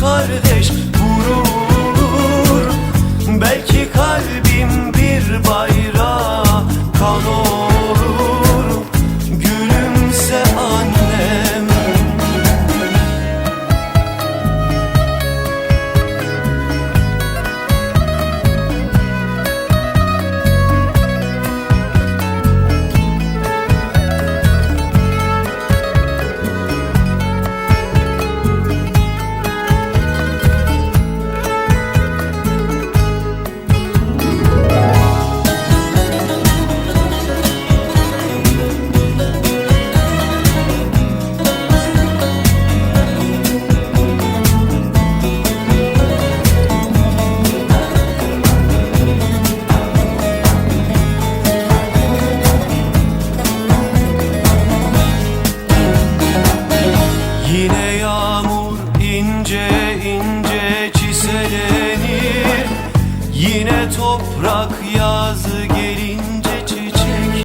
kardeş Yine toprak yazı